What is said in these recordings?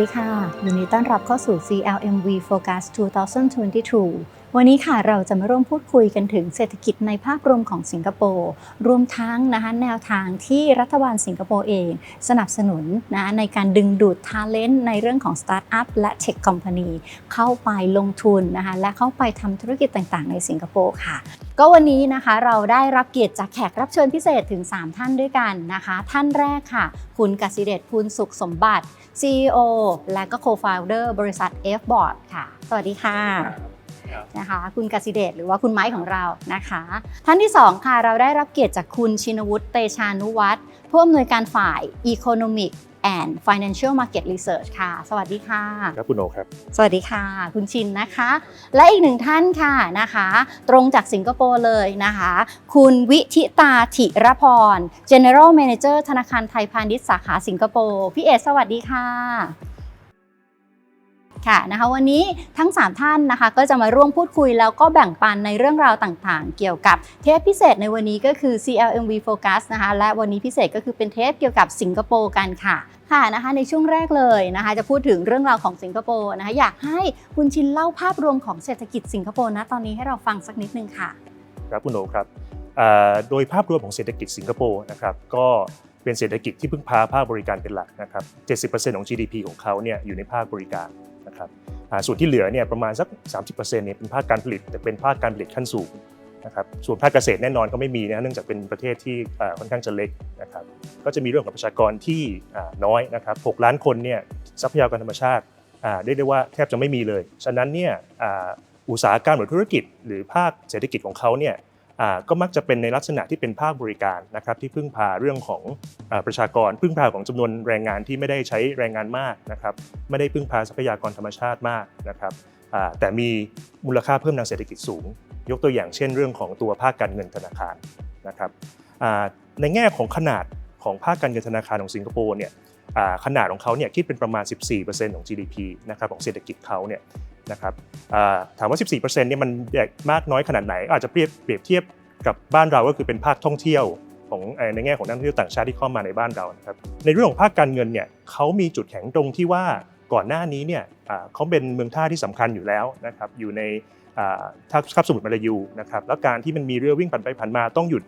สวัสดีค่ะยินดีต้อนรับเข้าสู่ CLMV Focus 2022 วันนี้ค่ะเราจะมาร่วมพูดคุยกันถึงเศรษฐกิจในภาพรวมของสิงคโปร์รวมทั้งนะคะแนวทางที่รัฐบาลสิงคโปร์เอง สนับสนุนนะในการดึงดูดท a เลน t ในเรื่องของสตาร์ทอัพและเทคคอมพานีเข้าไปลงทุนนะคะและเข้าไปทำธุรกิจต่างๆ ในสิงคโปร์ค่ะ ก็วันนี้นะคะเราได้รับเกียรติจากแขกรับเชิญพิเศษถึง 3 ท่านด้วยกันนะคะ ท่านแรกค่ะ คุณกสิเดชพูลสุขสมบัติ CEO และก็ Co-founder บริษัท F-Board ค่ะ สวัสดีค่ะ นะคะ คุณกสิเดชหรือว่าคุณไม้ของเรานะคะ ท่านที่ 2 ค่ะเราได้รับเกียรติจากคุณชินวุฒิเตชานุวัฒน์ผู้อำนวยการฝ่าย Economic and Financial Market Research ค่ะ สวัสดีค่ะ ครับคุณโอครับ สวัสดีค่ะ คุณชินนะคะ และอีกหนึ่งท่านค่ะนะคะ ตรงจากสิงคโปร์เลยนะคะ คุณวิทิตาธิรพร General Manager ธนาคารไทยพาณิชย์สาขาสิงคโปร์ พี่เอสวัสดีค่ะ ค่ะนะคะวันนี้ทั้ง 3 ท่านนะคะก็จะมาร่วมพูดคุยแล้วก็แบ่งปันในเรื่องราวต่างๆ เกี่ยวกับเทปพิเศษในวันนี้ก็คือ CLMV Focus นะคะและวันนี้พิเศษก็คือเป็นเทปเกี่ยวกับสิงคโปร์กันค่ะค่ะนะคะในช่วงแรกเลยนะคะจะพูดถึงเรื่องราวของสิงคโปร์นะคะอยากให้คุณชินเล่าภาพรวมของเศรษฐกิจสิงคโปร์นะตอนนี้ให้เราฟังสักนิดนึงค่ะครับคุณโอครับโดยภาพรวมของเศรษฐกิจสิงคโปร์นะครับก็เป็นเศรษฐกิจที่พึ่งพาภาคบริการเป็นหลักนะครับ 70%ของ GDP ของเขาเนี่ยอยู่ในภาคบริการ นะครับส่วนที่เหลือเนี่ยประมาณสัก 30%เนี่ยเป็นภาคการผลิต แต่เป็นภาคการผลิตขั้นสูงนะครับส่วนภาคเกษตรแน่นอนก็ไม่มีนะเนื่องจากเป็นประเทศที่ค่อนข้างจะเล็กนะครับก็จะมีเรื่องของประชากรที่น้อยนะครับ6ล้านคนเนี่ยทรัพยากรธรรมชาติอ่าเรียกได้ว่าแทบจะไม่มีเลย ฉะนั้นเนี่ยอุตสาหกรรมหรือธุรกิจ หรือภาคเศรษฐกิจของเขาเนี่ย ก็มักจะเป็นในลักษณะที่เป็นภาคบริการนะครับที่พึ่งพาเรื่องของอประชากร พึ่งพาของจำนวนแรงงานที่ไม่ได้ใช้แรงงานมากนะครับไม่ได้พึ่งพาทรัพยากรธรรมชาติมากนะครับแต่มีมูลค่าเพิ่มทางเศรษฐกิจสูง ยกตัวอย่างเช่น เรื่องของตัวภาคการเงินธนาคารนะครับในแง่ของขนาดของภาคการเงินธนาคารของสิงคโปร์เนี่ยขนาดของเขาเนี่ยคิดเป็นประมาณ 14%ของ GDP นะครับของเศรษฐกิจเขาเนี่ย นะครับถามว่า 14%เนี่ยมันมากน้อยขนาดไหน อาจจะเปรียบเปรียบเทียบกับบ้านเราก็คือเป็นภาคท่องเที่ยวของในแง่ของนักท่องเที่ยวต่างชาติที่เข้ามาในบ้านเรานะครับในเรื่องของภาคการเงินเนี่ยเขามีจุดแข็งตรงที่ว่าก่อนหน้านี้เนี่ยเขาเป็นเมืองท่าที่สำคัญอยู่แล้วนะครับอยู่ในท่าคาบสมุทรมาลายูนะครับแล้วการที่มันมีเรือวิ่งผ่านไปผ่านมาต้องหยุด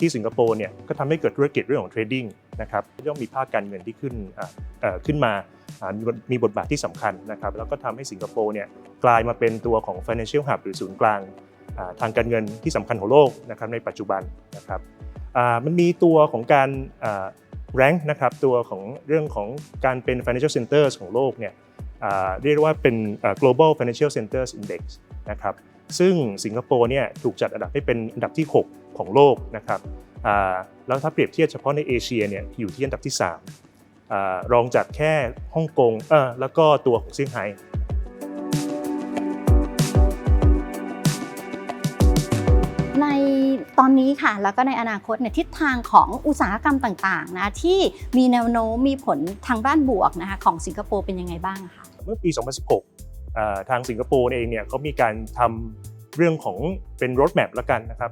ที่สิงคโปร์เนี่ยก็ทำให้เกิดธุรกิจเรื่องของเทรดดิ้งนะครับต้องมีภาคการเงินที่ขึ้นขึ้นมา มีบทบาทที่สำคัญนะครับแล้วก็ทำให้สิงคโปร์เนี่ยกลายมาเป็นตัวของ financial hub หรือศูนย์กลางทางการเงินที่สำคัญของโลกนะครับในปัจจุบันนะครับมันมีตัวของการแรงนะครับตัวของเรื่องของการเป็น financial centers ของโลกเนี่ยเรียกว่าเป็น global financial centers index นะครับซึ่งสิงคโปร์เนี่ยถูกจัดอันดับให้เป็นอันดับที่ 6 ของโลกนะครับแล้วถ้าเปรียบเทียบเฉพาะในเอเชียเนี่ยอยู่ที่อันดับที่ 3 รองจากแค่ฮ่องกงเออแล้วก็ตัวของเซี่ยงไฮ้ในตอนนี้ค่ะแล้วก็ในอนาคตเนี่ยทิศทางของอุตสาหกรรมต่างๆนะที่มีแนวโน้มมีผลทางด้านบวกนะคะของสิงคโปร์เป็นยังไงบ้างอะคะเมื่อปี 2016อ่าทางสิงคโปร์เองเนี่ยเขามีการทำ เรื่องของเป็น road map ละกันนะครับ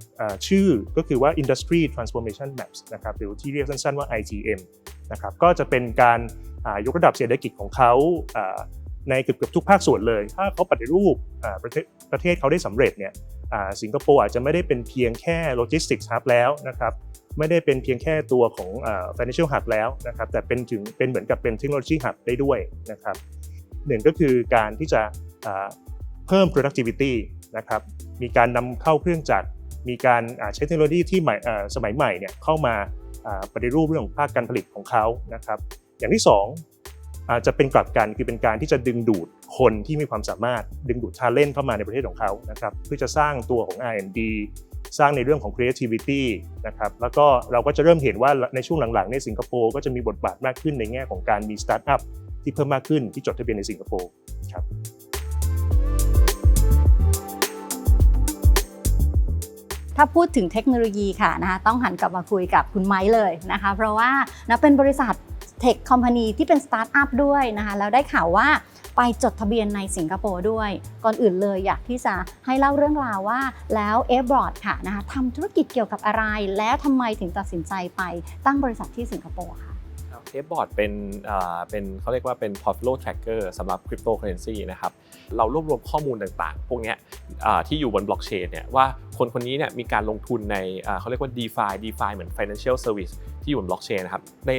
ชื่อก็คือว่า industry transformation maps นะครับหรือที่เรียกสั้นๆว่า ITM นะครับก็จะเป็นการยกระดับเศรษฐกิจของเขาในเกือบๆทุกภาคส่วนเลย ถ้าเขาปฏิรูปประเทศประเทศเขาได้สำเร็จเนี่ยสิงคโปร์อาจจะไม่ได้เป็นเพียงแค่ logistics hub แล้วนะครับไม่ได้เป็นเพียงแค่ตัวของ financial hub แล้วนะครับแต่เป็นถึงเป็นเหมือนกับเป็น technology hub ได้ด้วยนะครับหนึ่งก็คือการที่จะเพิ่ม productivity นะครับมีการนำเข้าเครื่องจักรมีการใช้เทคโนโลยีที่ใหม่สมัยใหม่เนี่ยเข้ามาปฏิรูปเรื่องของภาคการผลิตของเขานะครับ อย่างที่สองอาจจะเป็นกลับกันคือเป็นการที่จะดึงดูดคนที่มีความสามารถดึงดูดชาเลนเข้ามาในประเทศของเขานะครับเพื่อจะสร้างตัวของ R&D สร้างในเรื่องของ creativity นะครับแล้วก็เราก็จะเริ่มเห็นว่าในช่วงหลังๆ ในสิงคโปร์ก็จะมีบทบาทมากขึ้นในแง่ของการมีสตาร์ทอัพที่เพิ่มมากขึ้นที่จดทะเบียนในสิงคโปร์ครับ ถ้าพูดถึงเทคโนโลยีค่ะนะคะต้องหันกลับมาคุยกับคุณไม้เลยนะคะ เพราะว่านะเป็นบริษัทเทคคอมพานีที่เป็นสตาร์ทอัพด้วยนะคะแล้วได้ข่าวว่าไปจดทะเบียนในสิงคโปร์ด้วย ก่อนอื่นเลยอยากที่จะให้เล่าเรื่องราวว่าแล้วเอฟบรอดค่ะนะคะทำธุรกิจเกี่ยวกับอะไร แล้วทำไมถึงตัดสินใจไปตั้งบริษัทที่สิงคโปร์ค่ะเทปบอร์ดเป็นเป็นเขาเรียกว่าเป็น portfolio tracker สำหรับ cryptocurrency นะครับ เรารวบรวมข้อมูลต่างๆ พวกนี้ที่อยู่บนบล็อกเชนเนี่ยว่า คนคนนี้เนี่ยมีการลงทุนในเขาเรียกว่า DeFi DeFi เหมือน financial service ที่อยู่บนบล็อกเชนนะครับใน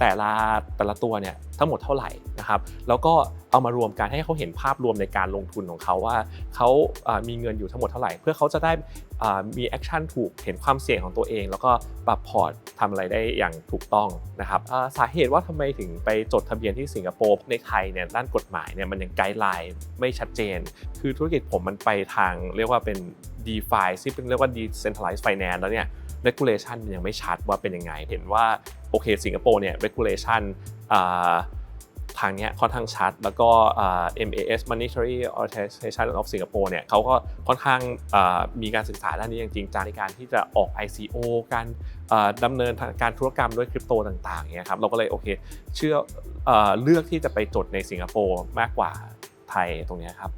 แต่ละแต่ละตัวเนี่ยทั้งหมดเท่าไหร่นะครับแล้วก็เอามารวมกันให้เขาเห็นภาพรวมในการลงทุนของเขาว่าเขามีเงินอยู่ทั้งหมดเท่าไหร่ เพื่อเขาจะได้มีแอคชั่นถูกเห็นความเสี่ยงของตัวเอง แล้วก็ปรับพอร์ตทำอะไรได้อย่างถูกต้องนะครับสาเหตุว่าทำไมถึงไปจดทะเบียนที่สิงคโปร์ในไทยเนี่ยด้านกฎหมายเนี่ยมันยังไกด์ไลน์ไม่ชัดเจน คือธุรกิจผมมันไปทางเรียกว่าเป็น DeFi ซึ่งเป็นเรียกว่า Decentralized Finance แล้วเนี่ย regulation มันยังไม่ชัดว่าเป็นยังไง เห็นว่าโอเคสิงคโปร์เนี่ย regulation ทางเนี้ยค่อนข้างชัด แล้วก็ MAS Monetary Authorization of Singapore เนี่ยเขาก็ค่อนข้างมีการศึกษาด้านนี้อย่างจริงจังในการที่จะออก ICO การอ่าดำเนินการธุรกรรมด้วยคริปโตต่างๆเนี่ยครับเราก็เลยโอเคเชื่อเอ่อเลือกที่จะไปจดในสิงคโปร์มากกว่าไทยตรงเนี้ยครับ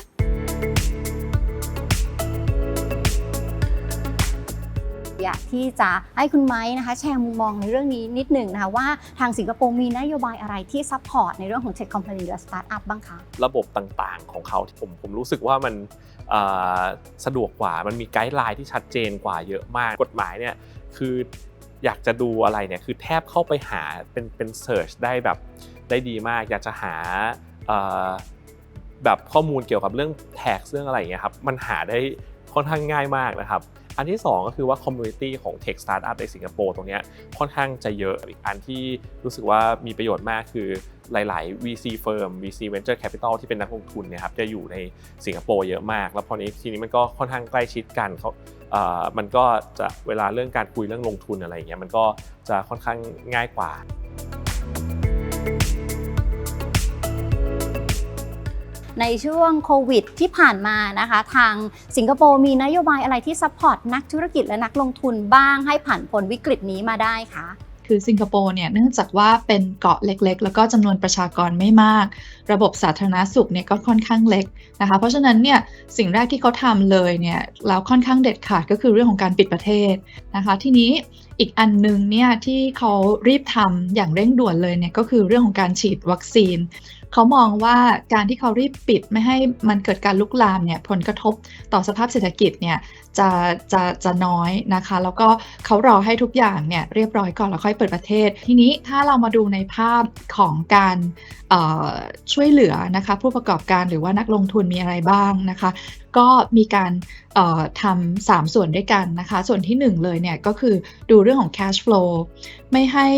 อยากที่จะให้คุณไม้นะคะแชร์มุมมองในเรื่องนี้นิดหนึ่งนะคะว่าทางสิงคโปร์มีนโยบายอะไรที่ซัพพอร์ตในเรื่องของเทคคอมพานีและสตาร์ทอัพบ้างคะระบบต่างๆของเขาที่ผมผมรู้สึกว่ามันสะดวกกว่ามันมีไกด์ไลน์ที่ชัดเจนกว่าเยอะมากกฎหมายเนี่ยคืออยากจะดูอะไรเนี่ยคือแทบเข้าไปหาเป็นเป็นเซิร์ชได้แบบได้ดีมาก อยากจะหาแบบข้อมูลเกี่ยวกับเรื่องแท็กเรื่องอะไรอย่างเงี้ยครับมันหาได้ค่อนข้างง่ายมากนะครับ อันที่ 2 ก็คือว่าคอมมูนิตี้ของ Tech Startup ในสิงคโปร์ตรงนี้ค่อนข้างจะเยอะอีกอันที่รู้สึกว่ามีประโยชน์มากคือหลาย ๆ VC firm VC Venture Capital ที่เป็นนักลงทุนเนี่ยครับจะอยู่ในสิงคโปร์เยอะมาก แล้วพอนี้ทีนี้มันก็ค่อนข้างใกล้ชิดกันเขามันก็จะเวลาเรื่องการคุยเรื่องลงทุนอะไรอย่างเงี้ยมันก็จะค่อนข้างง่ายกว่า ในช่วงโควิดที่ผ่านมานะคะ ทางสิงคโปร์มีนโยบายอะไรที่ซัพพอร์ตนักธุรกิจและนักลงทุนบ้างให้ผ่านพ้นวิกฤตนี้มาได้คะคือสิงคโปร์เนี่ยเนื่องจากว่าเป็นเกาะเล็กๆ แล้วก็จำนวนประชากรไม่มาก ระบบสาธารณสุขเนี่ยก็ค่อนข้างเล็กนะคะ เพราะฉะนั้นเนี่ยสิ่งแรกที่เขาทำเลยเนี่ยแล้วค่อนข้างเด็ดขาดก็คือเรื่องของการปิดประเทศนะคะ ทีนี้อีกอันหนึงเนี่ยที่เขารีบทำอย่างเร่งด่วนเลยเนี่ยก็คือเรื่องของการฉีดวัคซีน เขามองว่าการที่เขารีบปิดไม่ให้มันเกิดการลุกลามเนี่ยผลกระทบต่อสภาพเศรษฐกิจเนี่ยจะจะจะน้อยนะคะ แล้วก็เขารอให้ทุกอย่างเนี่ยเรียบร้อยก่อนแล้วค่อยเปิดประเทศ ทีนี้ถ้าเรามาดูในภาพของการช่วยเหลือนะคะผู้ประกอบการหรือว่านักลงทุนมีอะไรบ้างนะคะ ก็มีการทำสามส่วนด้วยกันนะคะ ส่วนที่หนึ่งเลยเนี่ยก็คือดูเรื่องของ cash flow ไม่ให้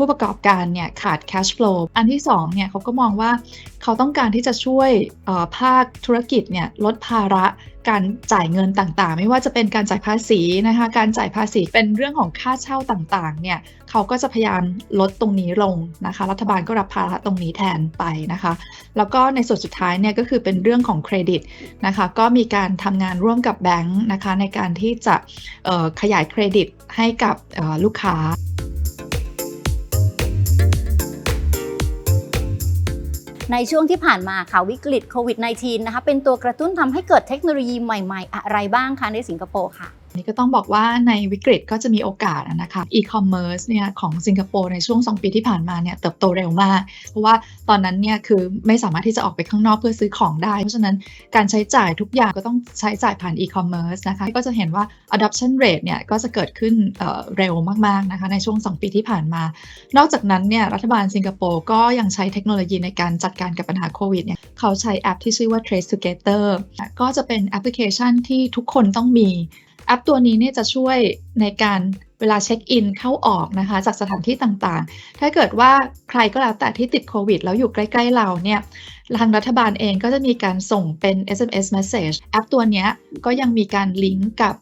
ผู้ประกอบการเนี่ยขาด cash flow อันที่สองเนี่ยเขาก็มองว่าเขาต้องการที่จะช่วยภาคธุรกิจเนี่ยลดภาระการจ่ายเงินต่างๆ ไม่ว่าจะเป็นการจ่ายภาษีนะคะ การจ่ายภาษีเป็นเรื่องของค่าเช่าต่างๆ เนี่ยเขาก็จะพยายามลดตรงนี้ลงนะคะ รัฐบาลก็รับภาระตรงนี้แทนไปนะคะ แล้วก็ในส่วนสุดท้ายเนี่ยก็คือเป็นเรื่องของเครดิตนะคะ ก็มีการทำงานร่วมกับแบงค์นะคะในการที่จะขยายเครดิตให้กับลูกค้า ในช่วงที่ผ่านมาค่ะวิกฤตโควิด -19 นะคะเป็นตัวกระตุ้นทำให้เกิดเทคโนโลยีใหม่ ๆ อะไรบ้างคะในสิงคโปร์ค่ะ นี่ก็ต้องบอกว่าในวิกฤตก็จะมีโอกาสนะคะอีคอมเมิร์ซเนี่ยของสิงคโปร์ในช่วง 2 ปีที่ผ่านมาเนี่ยเติบโตเร็วมาก เพราะว่าตอนนั้นเนี่ยคือไม่สามารถที่จะออกไปข้างนอกเพื่อซื้อของได้ เพราะฉะนั้นการใช้จ่ายทุกอย่างก็ต้องใช้จ่ายผ่านอีคอมเมิร์ซนะคะก็จะเห็นว่า adoption rate เนี่ยก็จะเกิดขึ้นเเร็วมากๆนะคะในช่วง 2 ปีที่ผ่านมา นอกจากนั้นเนี่ยรัฐบาลสิงคโปร์ก็ยังใช้เทคโนโลยีในการจัดการกับปัญหาโควิดเนี่ยเขาใช้แอปที่ชื่อว่า Trace Together ก็จะเป็นแอปพลิเคชันที่ทุกคนต้องมี แอปตัวนี้เนี่ยจะช่วยในการเวลาเช็คอินเข้าออกนะคะ จากสถานที่ต่างๆ ถ้าเกิดว่าใครก็แล้วแต่ที่ติดโควิด แล้วอยู่ใกล้ ๆ เราเนี่ยทางรัฐบาลเองก็จะมีการส่งเป็น SMS message แอปตัวนี้ก็ยังมีการลิงก์กับ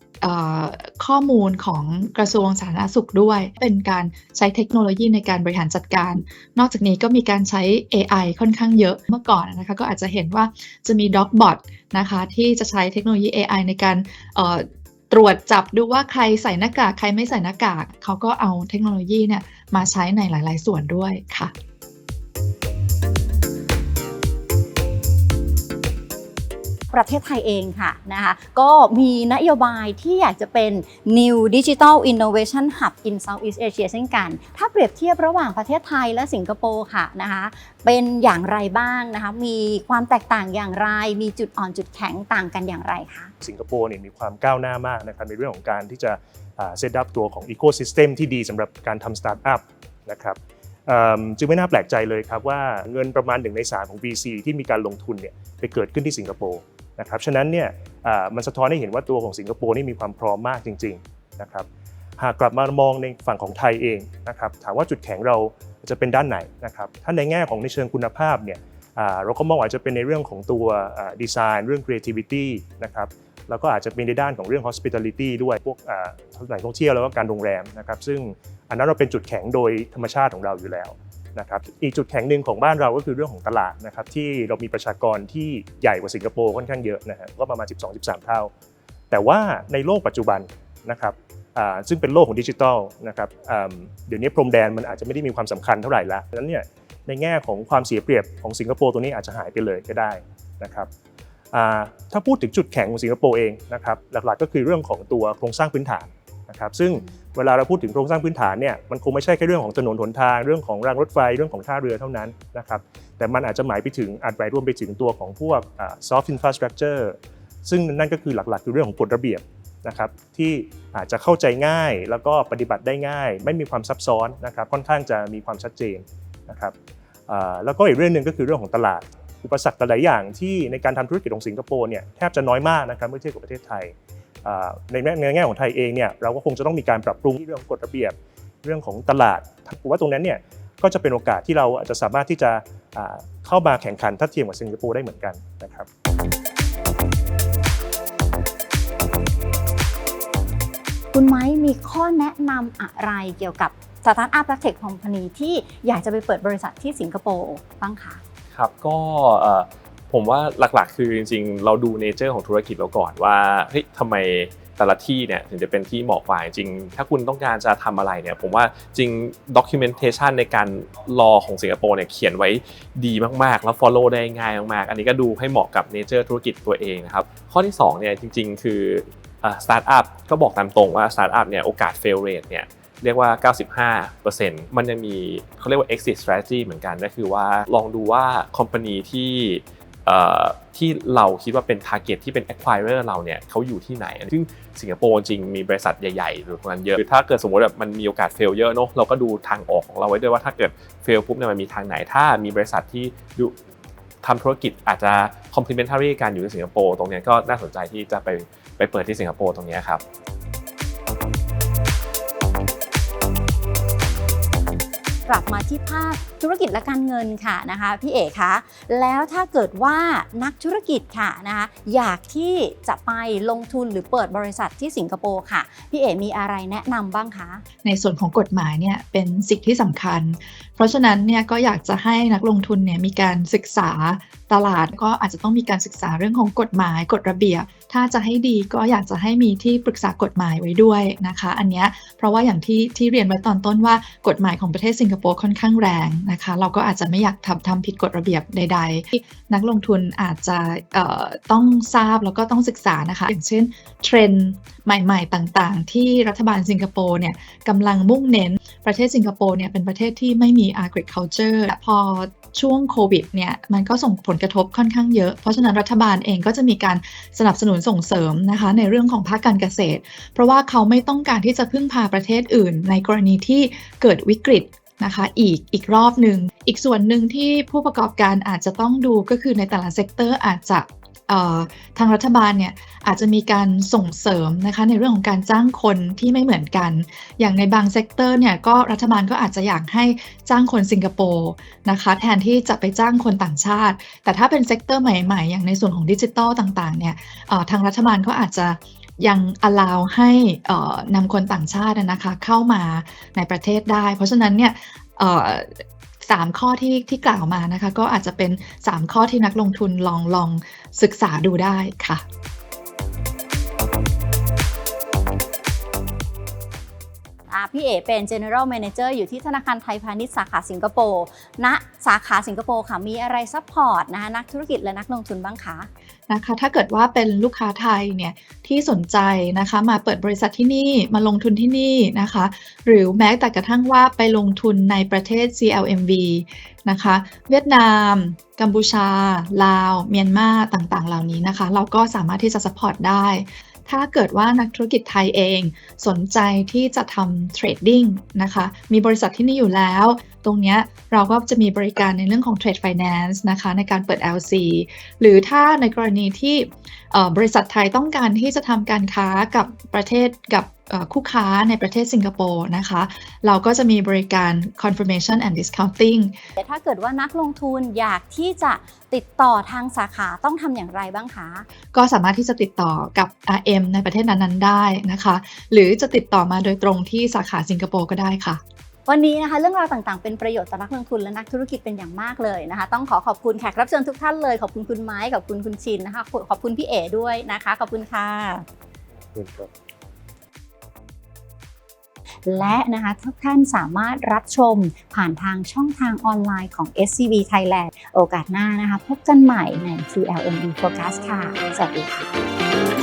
ข้อมูลของกระทรวงสาธารณสุขด้วย เป็นการใช้เทคโนโลยีในการบริหารจัดการ นอกจากนี้ก็มีการใช้ AI ค่อนข้างเยอะเมื่อก่อนนะคะ ก็อาจจะเห็นว่าจะมี Dogbot นะคะ ที่จะใช้เทคโนโลยี AI ในการ ตรวจจับดูว่าใครใส่หน้ากาก ใครไม่ใส่หน้ากาก เขาก็เอาเทคโนโลยีเนี่ยมาใช้ในหลาย ๆ ส่วนด้วยค่ะ ประเทศไทยเองค่ะนะคะก็มีนโยบายที่อยากจะเป็น New Digital Innovation Hub in Southeast Asia เช่นกัน ถ้าเปรียบเทียบระหว่างประเทศไทยและสิงคโปร์ค่ะนะคะเป็นอย่างไรบ้างนะคะมีความแตกต่างอย่างไร มีจุดอ่อนจุดแข็งต่างกันอย่างไรคะสิงคโปร์เนี่ยมีความก้าวหน้ามากนะครับในเรื่องของการที่จะเซตอัพตัวของอีโค y ิสเต็มที่ดีสำหรับการทำสตาร์ทอัพนะครับจึงไม่น่าแปลกใจเลยครับว่าเงินประมาณหนึ่งใน3ของ VC ที่มีการลงทุนเนี่ยไปเกิดขึ้นที่สิงคโปร์ นะครับฉะนั้นเนี่ยมันสะท้อนให้เห็นว่าตัวของสิงคโปร์นี่มีความพร้อมมากจริงๆนะครับหากกลับมามองในฝั่งของไทยเองนะครับถามว่าจุดแข็งเราจะเป็นด้านไหนนะครับถ้าในแง่ของในเชิงคุณภาพเนี่ยเราก็มองอาจจะเป็นในเรื่องของตัวดีไซน์เรื่อง creativity นะครับแล้วก็อาจจะเป็นในด้านของเรื่อง hospitality ด้วยพวกอ่าแหล่งท่องเที่ยวแล้วก็การโรงแรมนะครับซึ่งอันนั้นเราเป็นจุดแข็งโดยธรรมชาติของเราอยู่แล้ว นะครับอีกจุดแข็งหนึ่งของบ้านเราก็คือเรื่องของตลาดนะครับที่เรามีประชากรที่ใหญ่กว่าสิงคโปร์ค่อนข้างเยอะนะฮะก็ประมาณ 12-13 เท่า แต่ว่าในโลกปัจจุบันนะครับซึ่งเป็นโลกของดิจิทัลนะครับเดี๋ยวนี้พรมแดนมันอาจจะไม่ได้มีความสำคัญเท่าไหร่ละดังนั้นเนี่ยในแง่ของความเสียเปรียบของสิงคโปร์ตัวนี้อาจจะหายไปเลยก็ได้นะครับถ้าพูดถึงจุดแข็งของสิงคโปร์เองนะครับหลักๆก็คือเรื่องของตัวโครงสร้างพื้นฐาน นะครับซึ่งเวลาเราพูดถึงโครงสร้างพื้นฐานเนี่ยมันคงไม่ใช่แค่เรื่องของถนนหนทางเรื่องของรางรถไฟเรื่องของท่าเรือเท่านั้นนะครับแต่มันอาจจะหมายไปถึงอาจไปรวมไปถึงตัวของพวกอ่า soft infrastructure ซึ่งนั่นก็คือหลักๆคือเรื่องของกฎระเบียบนะครับที่อาจจะเข้าใจง่ายแล้วก็ปฏิบัติได้ง่าย ไม่มีความซับซ้อนนะครับค่อนข้างจะมีความชัดเจนนะครับแล้วก็อีกเรื่องหนึ่งก็คือเรื่องของตลาด อุปสรรคหลายอย่างที่ในการทำธุรกิจของสิงคโปร์เนี่ยแทบจะน้อยมากนะครับเมื่อเทียบกับประเทศไทย ในแง่ในแง่ของไทยเองเนี่ยเราก็คงจะต้องมีการปรับปรุงเรื่องของกฎระเบียบเรื่องของตลาดผมว่าตรงนั้นเนี่ยก็จะเป็นโอกาสที่เราอาจจะสามารถที่จะอ่าเข้ามาแข่งขันทัดเทียมกับสิงคโปร์ได้เหมือนกันนะครับคุณไม้มีข้อแนะนำอะไรเกี่ยวกับสตาร์ทอัพและเทคคอมพานีที่อยากจะไปเปิดบริษัทที่สิงคโปร์บ้างคะครับก็เอ่อ ผมว่าหลักๆ คือจริงๆ เราดูเนเจอร์ของธุรกิจเราก่อนว่าเฮ้ยทำไมแต่ละที่เนี่ยถึงจะเป็นที่เหมาะกว่าจริง ถ้าคุณต้องการจะทำอะไรเนี่ยผมว่าจริง documentation ในการรอของสิงคโปร์เนี่ยเขียนไว้ดีมากๆ แล้ว follow ได้ง่ายมากๆ อันนี้ก็ดูให้เหมาะกับเนเจอร์ธุรกิจตัวเองนะครับ ข้อที่สองเนี่ยจริง ๆ คือสตาร์ทอัพก็บอกตามตรงว่าสตาร์ทอัพเนี่ยโอกาส fail rate เนี่ยเรียกว่า 95%มันยังมีเขาเรียกว่า exit strategy เหมือนกันก็คือว่าลองดูว่า company ที่ ที่เราคิดว่าเป็น target ที่เป็น acquirer เราเนี่ยเขาอยู่ที่ไหน ซึ่งสิงคโปร์จริงมีบริษัทใหญ่ๆอยู่ตรงนั้นเยอะคือถ้าเกิดสมมติแบบมันมีโอกาส fail เยอะเนอะเราก็ดูทางออกของเราไว้ด้วยว่าถ้าเกิด fail ปุ๊บเนี่ยมันมีทางไหน ถ้ามีบริษัทที่ดูทำธุรกิจอาจจะ complementary กันอยู่ในสิงคโปร์ตรงนี้ก็น่าสนใจที่จะไปไปเปิดที่สิงคโปร์ตรงนี้ครับกลับมาที่ภาค ธุรกิจและการเงินค่ะนะคะพี่เอกคะแล้วถ้าเกิดว่านักธุรกิจค่ะนะคะอยากที่จะไปลงทุนหรือเปิดบริษัทที่สิงคโปร์ค่ะพี่เอกมีอะไรแนะนำบ้างคะ ในส่วนของกฎหมายเนี่ยเป็นสิ่งที่สำคัญ เพราะฉะนั้นเนี่ยก็อยากจะให้นักลงทุนเนี่ยมีการศึกษาตลาดก็อาจจะต้องมีการศึกษาเรื่องของกฎหมายกฎระเบียบ ถ้าจะให้ดีก็อยากจะให้มีที่ปรึกษากฎหมายไว้ด้วยนะคะ อันเนี้ยเพราะว่าอย่างที่ที่เรียนไว้ตอนต้นว่ากฎหมายของประเทศสิงคโปร์ค่อนข้างแรงนะคะ เราก็อาจจะไม่อยากทำทำผิดกฎระเบียบใด ๆ ที่นักลงทุนอาจจะต้องทราบแล้วก็ต้องศึกษานะคะ อย่างเช่นเทรนด์ใหม่ ๆ ต่างๆ ที่รัฐบาลสิงคโปร์เนี่ยกำลังมุ่งเน้น ประเทศสิงคโปร์เนี่ยเป็นประเทศที่ไม่มี agriculture และพอช่วงโควิดเนี่ยมันก็ส่งผลกระทบค่อนข้างเยอะ เพราะฉะนั้นรัฐบาลเองก็จะมีการสนับสนุนส่งเสริมนะคะในเรื่องของภาคการเกษตร เพราะว่าเขาไม่ต้องการที่จะพึ่งพาประเทศอื่น ในกรณีที่เกิดวิกฤตนะคะอีกอีกรอบหนึ่ง อีกส่วนหนึ่งที่ผู้ประกอบการอาจจะต้องดูก็คือในแต่ละเซกเตอร์อาจจะ ทางรัฐบาลเนี่ยอาจจะมีการส่งเสริมนะคะในเรื่องของการจ้างคนที่ไม่เหมือนกัน อย่างในบางเซกเตอร์เนี่ยก็รัฐบาลก็อาจจะอยากให้จ้างคนสิงคโปร์นะคะแทนที่จะไปจ้างคนต่างชาติ แต่ถ้าเป็นเซกเตอร์ใหม่ๆ อย่างในส่วนของดิจิทัลต่างๆเนี่ยทางรัฐบาลก็อาจจะยัง allow ให้นำคนต่างชาตินะคะเข้ามาในประเทศได้ เพราะฉะนั้นเนี่ย เอ่อสามข้อที่ที่กล่าวมานะคะ ก็อาจจะเป็น 3 ข้อที่นักลงทุนลองลองศึกษาดูได้ค่ะออะพี่เอ๋เป็น General Manager อยู่ที่ธนาคารไทยพาณิชย์สาขาสิงคโปร์ณสาขาสิงคโปร์ค่ะ มีอะไรซัพพอร์ตนะคะนักธุรกิจและนักลงทุนบ้างคะ นะคะถ้าเกิดว่าเป็นลูกค้าไทยเนี่ยที่สนใจนะคะมาเปิดบริษัทที่นี่มาลงทุนที่นี่นะคะ หรือแม้แต่กระทั่งว่าไปลงทุนในประเทศ CLMV นะคะเวียดนาม กัมพูชา ลาว เมียนมาต่างๆ เหล่านี้นะคะ เราก็สามารถที่จะสปอร์ตได้ ถ้าเกิดว่านักธุรกิจไทยเองสนใจที่จะทำเทรดดิ้งนะคะ มีบริษัทที่นี่อยู่แล้ว ตรงนี้เราก็จะมีบริการในเรื่องของ Trade Finance นะคะในการเปิด LC หรือถ้าในกรณีที่บริษัทไทยต้องการที่จะทำการค้ากับประเทศกับเอ่อคู่ค้าในประเทศสิงคโปร์นะคะ เราก็จะมีบริการ confirmation and discounting แต่ถ้าเกิดว่านักลงทุนอยากที่จะติดต่อทางสาขาต้องทำอย่างไรบ้างคะ ก็สามารถที่จะติดต่อกับ RM ในประเทศนั้นๆได้นะคะ หรือจะติดต่อมาโดยตรงที่สาขาสิงคโปร์ก็ได้ค่ะ วันนี้นะคะเรื่องราวต่างๆเป็นประโยชน์ต่อนักลงทุนและนักธุรกิจเป็นอย่างมากเลยนะคะ ต้องขอขอบคุณแขกรับเชิญทุกท่านเลย ขอบคุณคุณไม้ขอบคุณคุณชินนะคะ ขอบคุณพี่เอ๋ด้วยนะคะ ขอบคุณค่ะและนะคะทุกท่านสามารถรับชมผ่านทางช่องทางออนไลน์ของ SCB Thailand โอกาสหน้านะคะ พบกันใหม่ใน QLMB Focus ค่ะ สวัสดีค่ะ